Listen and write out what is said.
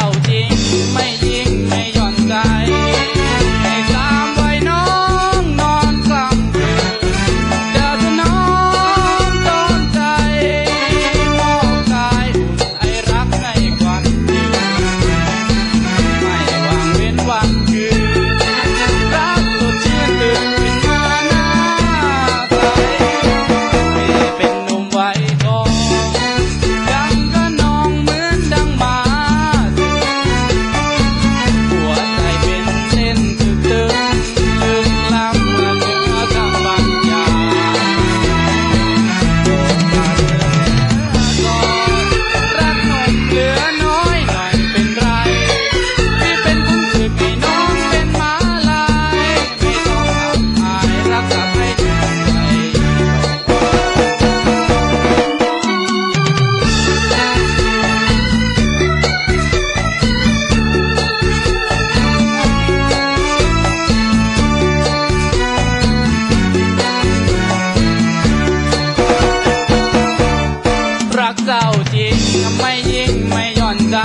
Hầu เศร้าจริงไม่ยิ่งไม่หย่อนใจ